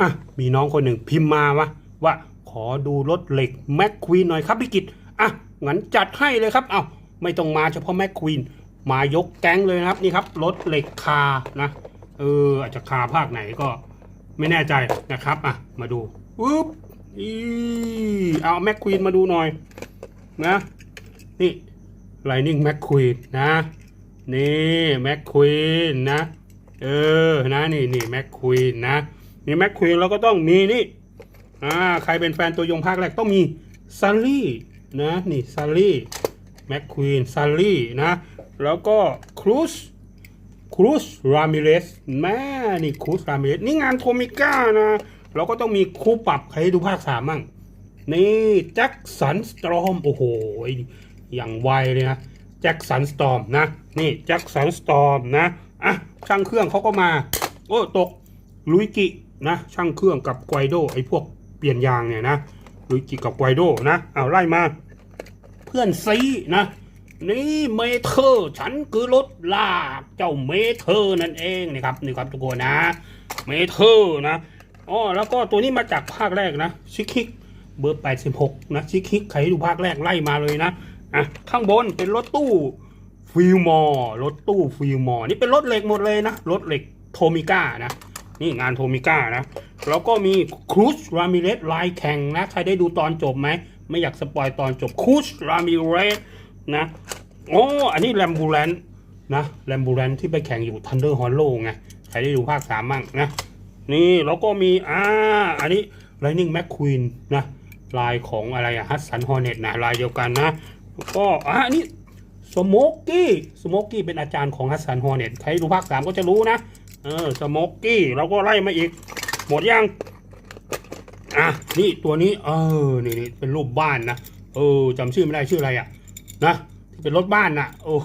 อะมีน้องคนหนึ่งพิมพ์มาวะว่าขอดูรถเหล็กแม็กควีนหน่อยครับพี่กิตอะงั้นจัดให้เลยครับ เอาไม่ต้องมาเฉพาะแม็กควีนมายกแก๊งเลยนะครับนี่ครับรถเหล็กคานะเอออาจจะคาภาคไหนก็ไม่แน่ใจนะครับอะมาดูอุ๊บอีเอาแม็กควีนมาดูหน่อยนะนี่ Lightning McQueen นะนี่แม็กควีนนะเออนะนี่นี่แม็กควีนนะ มีแม็กควีนแล้วก็ต้องมีนี่อ่าใครเป็นแฟนตัวยงภาคแรกต้องมีซัลลี่นะนี่ซัลลี่แม็กควีนซัลลี่นะแล้วก็ครูซครูสรามิเรสแม่นี่ครูสรามิเรสนี่งานโทมิก้านะเราก็ต้องมีครูปรับใครดูภาคสามมั่งนี่แจ็คสันสตรอมโอ้โหอย่างไวเลยนะแจ็คสันสตอมนะนี่แจ็คสันสตอมนะอะช่างเครื่องเขาก็มา โอ้ตกลุยกิ นะช่างเครื่องกับไกวโดไอ้พวกเปลี่ยนยางเนี่ยนะลุยกิกับไกวโดนะเอาไล่มา เพื่อนซีนะนี่เมเทอร์ฉันคือรถลากเจ้าเมเทอร์นั่นเองนี่ครับนี่ครับทุกคนนะเมเทอร์นะอ๋อแล้วก็ตัวนี้มาจากภาคแรกนะชิคิกเบอร์ 86 นะชิคคิกใครดูภาคแรกไล่มาเลยนะอะข้างบนเป็นรถตู้ฟิลมอร์รถตู้ฟิลมอร์นี่เป็นรถเหล็กหมดเลยนะรถเหล็กโทมิก้านะ นี่งานโทมิก้านะ แล้วก็มีครูสรามิเรสลายแข่งนะ ใครได้ดูตอนจบไหม ไม่อยากสปอยตอนจบครูสรามิเรสนะโอ้อันนี้แลมบูแลนนะแลมบูแลนที่ไปแข่งอยู่ทันเดอร์ฮอลโลไง ใครได้ดูภาคสามมั่งนะ นี่แล้วก็มีอ่าอันนี้ Lightning McQueen นะลายของอะไรอะฮัสสันฮอร์เน็ตนะลายเดียวกันนะแล้วก็อ่านนี้สโมกกี้สโมกกี้เป็นอาจารย์ของฮัสสันฮอร์เน็ตใครดูภาคสามก็จะรู้นะ เออสโมกกี้เราก็ไล่มาอีก หมดยังอะนี่ตัวนี้เออนี่นี่เป็นรูปบ้านนะเออจำชื่อไม่ได้ชื่ออะไรอะนะที่เป็นรถบ้านน่ะโอ้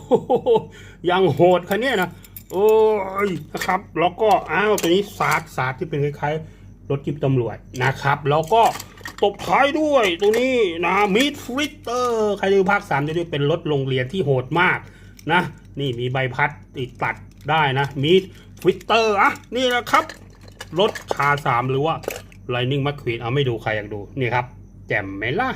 ยังโหดคันนี้นะโอ้ยนะครับ แล้วก็อ้าวตัวนี้ซาดซาดที่เป็นคล้ายๆรถจิบตำรวจนะครับ แล้วก็ตบท้ายด้วย ตัวนี้นะมิดฟริตเตอร์ใครดูภาคสามจะด้วยเป็นรถโรงเรียนที่โหดมากนะ นี่มีใบพัดติดตัดได้นะมิด ฟิตเตอร์อะนี่นะครับรถคาสามหรือว่า Lightning McQueen เอาไม่ดูใครอยากดู นี่ครับ แจ่มไหมล่ะ